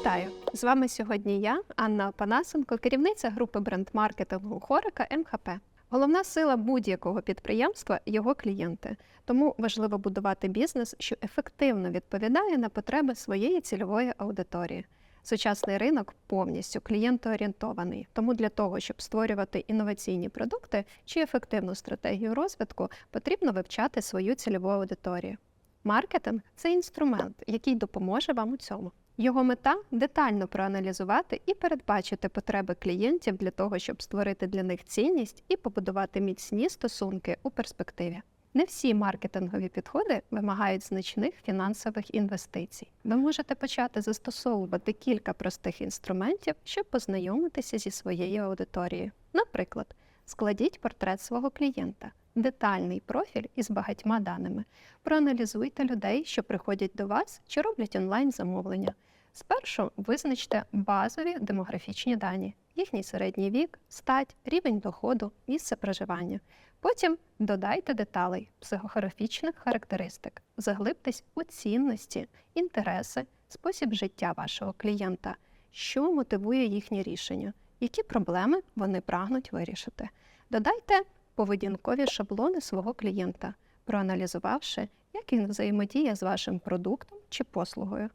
Вітаю! З вами сьогодні я, Анна Панасенко, керівниця групи бренд-маркетингу Хорика МХП. Головна сила будь-якого підприємства його клієнти. Тому важливо будувати бізнес, що ефективно відповідає на потреби своєї цільової аудиторії. Сучасний ринок повністю клієнтоорієнтований. Тому для того, щоб створювати інноваційні продукти чи ефективну стратегію розвитку, потрібно вивчати свою цільову аудиторію. Маркетинг це інструмент, який допоможе вам у цьому. Його мета детально проаналізувати і передбачити потреби клієнтів для того, щоб створити для них цінність і побудувати міцні стосунки у перспективі. Не всі маркетингові підходи вимагають значних фінансових інвестицій. Ви можете почати застосовувати кілька простих інструментів, щоб познайомитися зі своєю аудиторією. Наприклад, складіть портрет свого клієнта, детальний профіль із багатьма даними. Проаналізуйте людей, що приходять до вас чи роблять онлайн замовлення. Спершу визначте базові демографічні дані, їхній середній вік, стать, рівень доходу, місце проживання. Потім додайте деталей психографічних характеристик, заглибтесь у цінності, інтереси, спосіб життя вашого клієнта, що мотивує їхнє рішення, які проблеми вони прагнуть вирішити. Додайте поведінкові шаблони свого клієнта, проаналізувавши, як він взаємодіє з вашим продуктом чи послугою.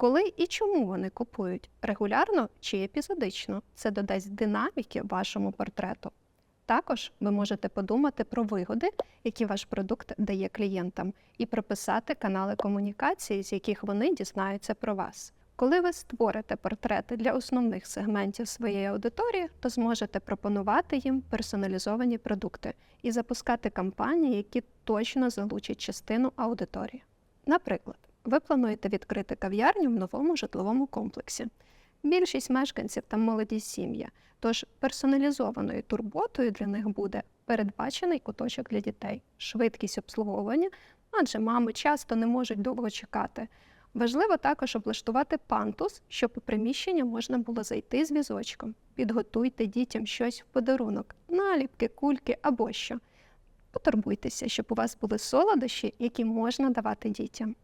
Коли і чому вони купують регулярно чи епізодично, це додасть динаміки вашому портрету. Також ви можете подумати про вигоди, які ваш продукт дає клієнтам, і прописати канали комунікації, з яких вони дізнаються про вас. Коли ви створите портрети для основних сегментів своєї аудиторії, то зможете пропонувати їм персоналізовані продукти і запускати кампанії, які точно залучать частину аудиторії. Наприклад, ви плануєте відкрити кав'ярню в новому житловому комплексі. Більшість мешканців там молоді сім'ї, тож персоналізованою турботою для них буде передбачений куточок для дітей, швидкість обслуговування, адже мами часто не можуть довго чекати. Важливо також облаштувати пантус, щоб у приміщення можна було зайти з візочком. Підготуйте дітям щось в подарунок, наліпки, кульки або що. Потурбуйтеся, щоб у вас були солодощі, які можна давати дітям.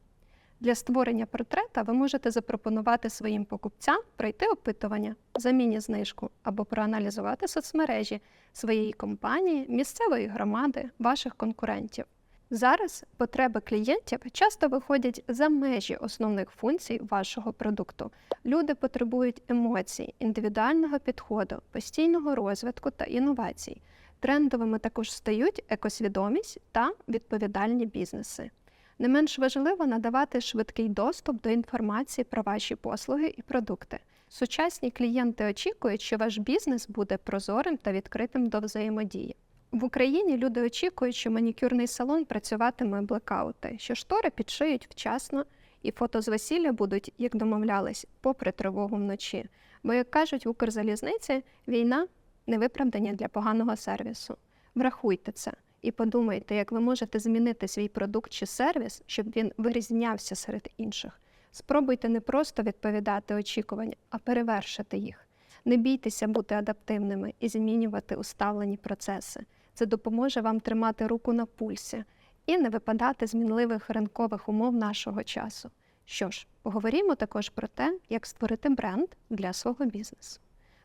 Для створення портрета ви можете запропонувати своїм покупцям пройти опитування, заміні знижку або проаналізувати соцмережі своєї компанії, місцевої громади, ваших конкурентів. Зараз потреби клієнтів часто виходять за межі основних функцій вашого продукту. Люди потребують емоцій, індивідуального підходу, постійного розвитку та інновацій. Трендовими також стають екосвідомість та відповідальні бізнеси. Не менш важливо надавати швидкий доступ до інформації про ваші послуги і продукти. Сучасні клієнти очікують, що ваш бізнес буде прозорим та відкритим до взаємодії. В Україні люди очікують, що манікюрний салон працюватиме блекаути, що штори підшиють вчасно, і фото з весілля будуть, як домовлялись, попри тривогу вночі. Бо, як кажуть в Укрзалізниці, війна не виправдання для поганого сервісу. Врахуйте це і подумайте, як ви можете змінити свій продукт чи сервіс, щоб він вирізнявся серед інших. Спробуйте не просто відповідати очікувань, а перевершити їх. Не бійтеся бути адаптивними і змінювати уставлені процеси. Це допоможе вам тримати руку на пульсі і не випадати з мінливих ринкових умов нашого часу. Що ж, поговоримо також про те, як створити бренд для свого бізнесу.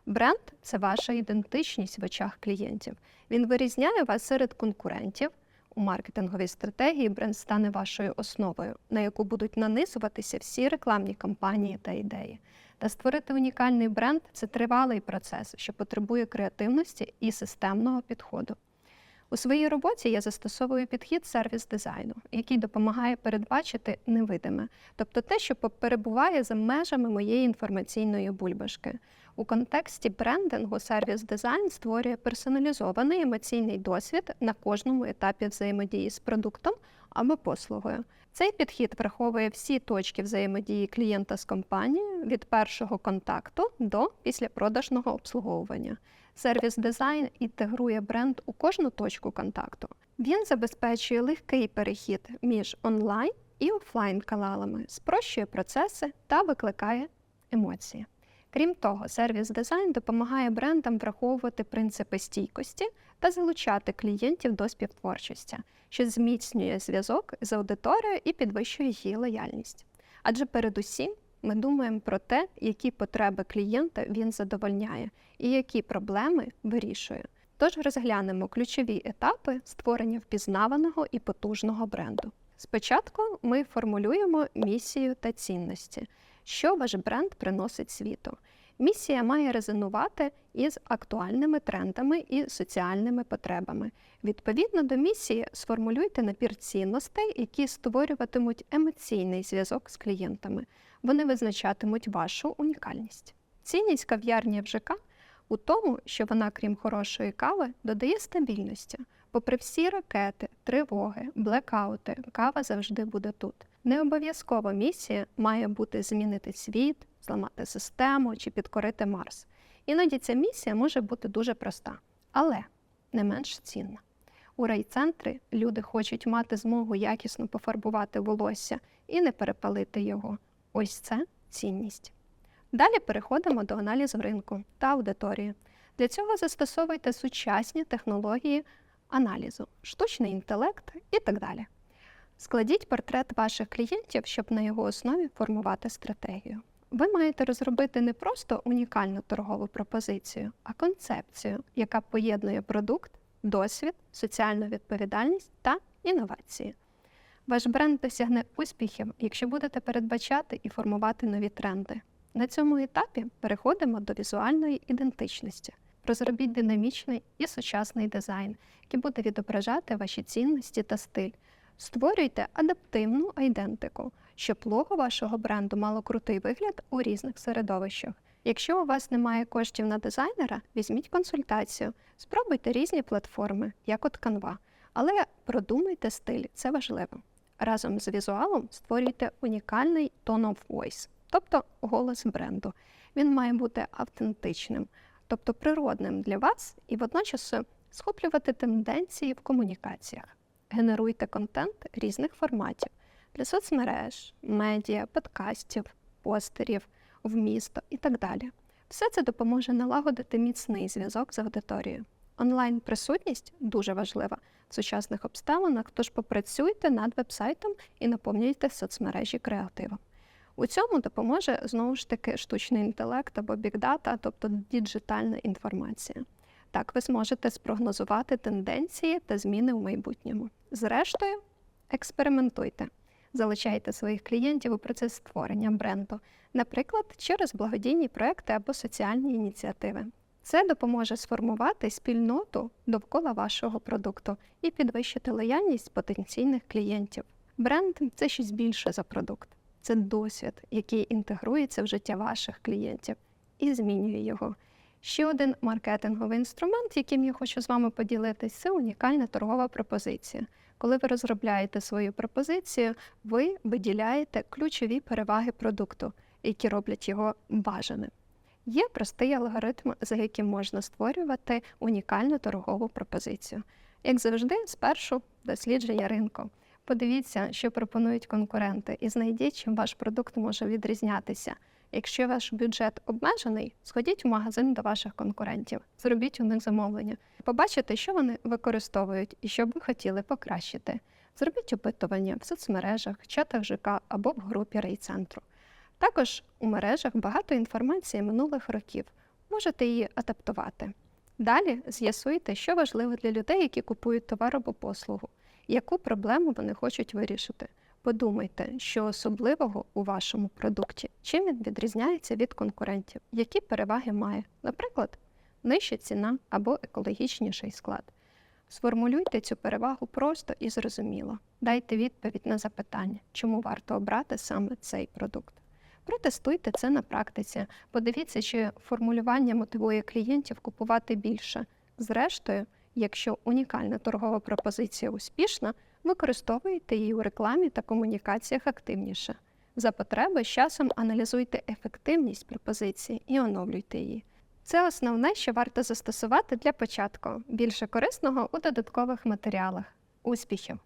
Бренд це ваша ідентичність в очах клієнтів. Він вирізняє вас серед конкурентів. У маркетинговій стратегії бренд стане вашою основою, на яку будуть нанизуватися всі рекламні кампанії та ідеї. Та створити унікальний бренд це тривалий процес, що потребує креативності і системного підходу. У своїй роботі я застосовую підхід сервіс дизайну, який допомагає передбачити невидиме, тобто те, що перебуває за межами моєї інформаційної бульбашки. У контексті брендингу сервіс дизайн створює персоналізований емоційний досвід на кожному етапі взаємодії з продуктом або послугою. Цей підхід враховує всі точки взаємодії клієнта з компанією від першого контакту до післяпродажного обслуговування. Сервіс дизайн інтегрує бренд у кожну точку контакту. Він забезпечує легкий перехід між онлайн і офлайн каналами, спрощує процеси та викликає емоції. Крім того, сервіс дизайн допомагає брендам враховувати принципи стійкості та залучати клієнтів до співтворчості, що зміцнює зв'язок з аудиторією і підвищує її лояльність. Адже передусім ми думаємо про те, які потреби клієнта він задовольняє і які проблеми вирішує. Тож розглянемо ключові етапи створення впізнаваного і потужного бренду. Спочатку ми формулюємо місію та цінності, що ваш бренд приносить світу. Місія має резонувати із актуальними трендами і соціальними потребами. Відповідно до місії, сформулюйте набір цінностей, які створюватимуть емоційний зв'язок з клієнтами. Вони визначатимуть вашу унікальність. Цінність кав'ярні в ЖК у тому, що вона, крім хорошої кави, додає стабільності. Попри всі ракети, тривоги, блекаути, кава завжди буде тут. Не обов'язково місія має бути змінити світ, зламати систему чи підкорити Марс. Іноді ця місія може бути дуже проста, але не менш цінна. У райцентрі люди хочуть мати змогу якісно пофарбувати волосся і не перепалити його. Ось це цінність. Далі переходимо до аналізу ринку та аудиторії. Для цього застосовуйте сучасні технології аналізу, штучний інтелект і так далі. Складіть портрет ваших клієнтів, щоб на його основі формувати стратегію. Ви маєте розробити не просто унікальну торгову пропозицію, а концепцію, яка поєднує продукт, досвід, соціальну відповідальність та інновації. Ваш бренд досягне успіхів, якщо будете передбачати і формувати нові тренди. На цьому етапі переходимо до візуальної ідентичності. Розробіть динамічний і сучасний дизайн, який буде відображати ваші цінності та стиль. Створюйте адаптивну айдентику, щоб лого вашого бренду мало крутий вигляд у різних середовищах. Якщо у вас немає коштів на дизайнера, візьміть консультацію, спробуйте різні платформи, як от Canva. Але продумайте стиль, це важливо. Разом з візуалом створюйте унікальний tone of voice, тобто голос бренду. Він має бути автентичним, тобто природним для вас і водночас схоплювати тенденції в комунікаціях. Генеруйте контент різних форматів для соцмереж, медіа, подкастів, постерів, вмісту і так далі. Все це допоможе налагодити міцний зв'язок з аудиторією. Онлайн-присутність дуже важлива в сучасних обставинах, тож попрацюйте над вебсайтом і наповнюйте соцмережі креативом. У цьому допоможе знову ж таки штучний інтелект або бікдата, тобто діджитальна інформація. Так ви зможете спрогнозувати тенденції та зміни в майбутньому. Зрештою, експериментуйте, залучайте своїх клієнтів у процес створення бренду, наприклад, через благодійні проекти або соціальні ініціативи. Це допоможе сформувати спільноту довкола вашого продукту і підвищити лояльність потенційних клієнтів. Бренд це щось більше за продукт, це досвід, який інтегрується в життя ваших клієнтів і змінює його. Ще один маркетинговий інструмент, яким я хочу з вами поділитися, це унікальна торгова пропозиція. Коли ви розробляєте свою пропозицію, ви виділяєте ключові переваги продукту, які роблять його бажаним. Є простий алгоритм, за яким можна створювати унікальну торгову пропозицію. Як завжди, спершу дослідження ринку. Подивіться, що пропонують конкуренти, і знайдіть, чим ваш продукт може відрізнятися. Якщо ваш бюджет обмежений, сходіть в магазин до ваших конкурентів, зробіть у них замовлення, побачите, що вони використовують і що б ви хотіли покращити. Зробіть опитування в соцмережах, чатах ЖК або в групі райцентру. Також у мережах багато інформації минулих років. Можете її адаптувати. Далі з'ясуйте, що важливо для людей, які купують товар або послугу, яку проблему вони хочуть вирішити. Подумайте, що особливого у вашому продукті, чим він відрізняється від конкурентів, які переваги має, наприклад, нижча ціна або екологічніший склад. Сформулюйте цю перевагу просто і зрозуміло. Дайте відповідь на запитання, чому варто обрати саме цей продукт. Протестуйте це на практиці, подивіться, чи формулювання мотивує клієнтів купувати більше. Зрештою, якщо унікальна торгова пропозиція успішна, використовуйте її у рекламі та комунікаціях активніше. За потреби з часом аналізуйте ефективність пропозиції і оновлюйте її. Це основне, що варто застосувати для початку, більше корисного у додаткових матеріалах. Успіхів!